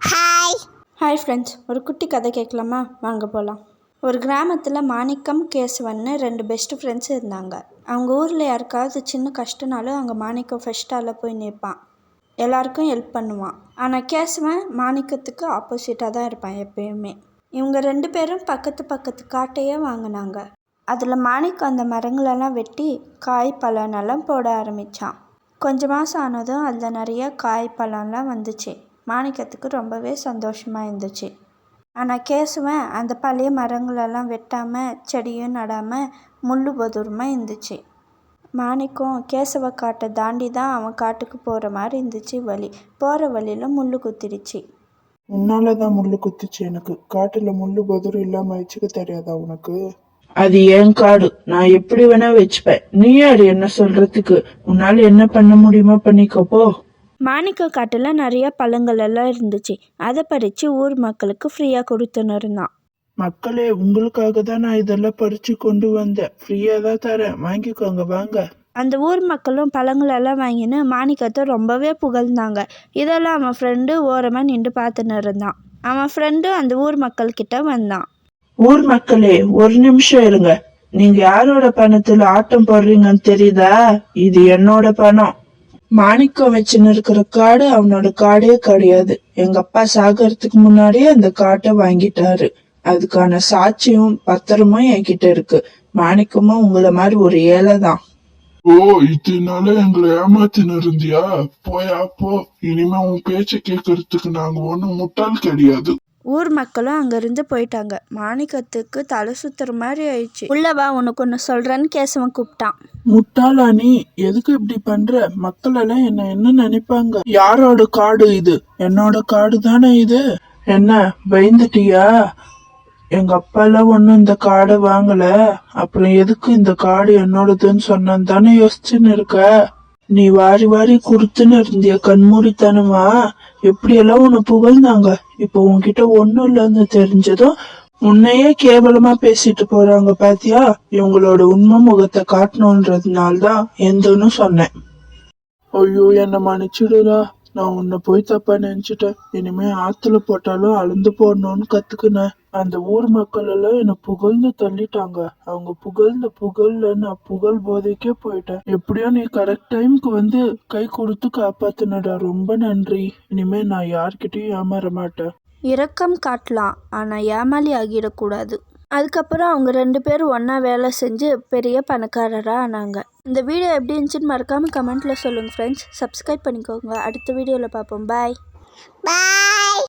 Hi hi friends ஒரு குட்டி கதை கேட்கலாமா? வாங்க போகலாம் ஒரு கிராமத்தில் மாணிக்கம் கேசவன்னு ரெண்டு பெஸ்ட் ஃப்ரெண்ட்ஸ் இருந்தாங்க. அவங்க ஊரில் யாருக்காவது சின்ன கஷ்டனாலும் அங்கே மாணிக்கம் ஃபர்ஸ்ட் போய் நிற்பான். எல்லாருக்கும் ஹெல்ப் பண்ணுவான். ஆனால் கேசவன் மாணிக்கத்துக்கு ஆப்போசிட்டாக தான் இருப்பான் எப்பயுமே. இவங்க ரெண்டு பேரும் பக்கத்து பக்கத்து காட்டையே வாங்கினாங்க. அதில் மாணிக்கம் அந்த மரங்களெல்லாம் வெட்டி காய் பழம் எல்லாம் போட ஆரம்பித்தான் கொஞ்ச மாதம் ஆனதும் அதில் நிறைய காய் பழம்லாம் வந்துச்சு. மாணிக்கத்துக்கு ரொம்பவே சந்தோஷமாக இருந்துச்சு. ஆனால் கேசவன் அந்த பழைய மரங்களெல்லாம் வெட்டாமல் செடியும் நடாமல் முள்ளு பொதுரமாக இருந்துச்சு. மாணிக்கம் கேசவ காட்டை தாண்டி தான் அவன் காட்டுக்கு போகிற மாதிரி இருந்துச்சு வழி போகிற வழியில் முள்ளு குத்திடுச்சு. உன்னால தான் முள்ளு குத்துச்சு எனக்கு. காட்டுல முள்ளு பதுரு இல்லாம வச்சுக்க தெரியாதா உனக்கு? அது என் காடு. நான் எப்படி வேணா வச்சுப்பேன். நீ யாரு என்ன சொல்றதுக்கு? உன்னால என்ன பண்ண முடியுமோ பண்ணிக்கோ போ. மாணிக்க காட்டில் நிறைய பழங்கள் எல்லாம் இருந்துச்சு. அதை பறித்து ஊர் மக்களுக்கு ஃப்ரீயாக கொடுத்துன்னு இருந்தான் மக்களே உங்களுக்காக தான் நான் இதெல்லாம் பறிச்சு கொண்டு வந்தேன். ஃப்ரீயா தான் தரேன். வாங்கிக்கோங்க வாங்க. அந்த ஊர் மக்களும் பழங்களெல்லாம் வாங்கின்னு மாணிக்கத்தை ரொம்பவே புகழ்ந்தாங்க. இதெல்லாம் அவன் ஃப்ரெண்டு ஓரமாக நின்று பார்த்துன்னு இருந்தான் அவன் ஃப்ரெண்டு அந்த ஊர் மக்கள்கிட்ட வந்தான். ஊர் மக்களே ஒரு நிமிஷம் இருங்க. நீங்க யாரோட பணத்துல ஆட்டம் போடுறீங்கன்னு தெரியுதா? இது என்னோட பணம். மாணிக்கம் வச்சுன்னு இருக்கிற காடு அவனோட காடே கிடையாது. எங்க அப்பா சாகறதுக்கு முன்னாடியே அந்த காட்டை வாங்கிட்டாரு. அதுக்கான சாட்சியும் பத்திரமும் என்கிட்ட இருக்கு. மாணிக்கமும் உங்களை மாதிரி ஒரு ஏழை தான். ஓ இதனால எங்களை ஏமாத்தின்னு இருந்தியா? போயா போ. இனிமே உன் பேச்ச கேட்கறதுக்கு நாங்க ஒண்ணும் முட்டாள் கிடையாது. ஊர் மக்களும் அங்கேருந்து போயிட்டாங்க. மாணிக்கத்துக்கு தலை சுத்துற மாதிரி ஆயிடுச்சு. உள்ளவா உனக்கு ஒன்று சொல்கிறேன்னு கேசவன் கூப்பிட்டான். முட்டாளா நீ எதுக்கு இப்படி பண்ற? மக்கள் எல்லாம் என்ன என்ன நினைப்பாங்க? யாரோட காடு இது? என்னோட காடு தானே இது? என்ன பயந்துட்டியா? எங்க அப்பா எல்லாம் ஒண்ணும் இந்த காடை வாங்கல. அப்புறம் எதுக்கு இந்த காடு என்னோடதுன்னு சொன்னான்னு தானே யோசிச்சுன்னு இருக்க? நீ வாரி வாரி கொடுத்துன்னு இருந்திய கண்மூடித்தனமா? எப்படியெல்லாம் உன்னை புகழ்ந்தாங்க? இப்போ உன்கிட்ட ஒண்ணும் இல்லைன்னு தெரிஞ்சதும் உன்னையே கேவலமா பேசிட்டு போறாங்க பாத்தியா? இவங்களோட உண்மை முகத்தை காட்டணுன்றதுனால தான் எந்தன்னு சொன்னேன். ஐயோ என்ன மன்னிச்சிடுடா நான் உன்னை போய் தப்பா நினைச்சிட்டேன். இனிமே ஆத்துல போட்டாலும் அழுந்து போடணும்னு கத்துக்கினேன். அந்த ஊர் மக்கள் எல்லாம் என்னை புகழ்ந்து தள்ளிட்டாங்க. அவங்க புகழ்ந்த புகழ்ல நான் புகழ் போதைக்கே போயிட்டேன். எப்படியோ நீ கரெக்ட் டைம்க்கு வந்து கை கொடுத்து காப்பாத்தினடா. ரொம்ப நன்றி. இனிமே நான் யார்கிட்டயும் ஏமாற மாட்டேன். இரக்கம் காட்டலாம். ஆனால் ஏமாளி ஆகிடக்கூடாது. அதுக்கப்புறம் அவங்க ரெண்டு பேரும் ஒன்றா வேலை செஞ்சு பெரிய பணக்காரராக ஆனாங்க. இந்த வீடியோ எப்படி இருந்துச்சுன்னு மறக்காமல் கமெண்ட்டில் சொல்லுங்கள் ஃப்ரெண்ட்ஸ் சப்ஸ்கிரைப் பண்ணிக்கோங்க. அடுத்த வீடியோவில் பார்ப்போம். பாய் பாய்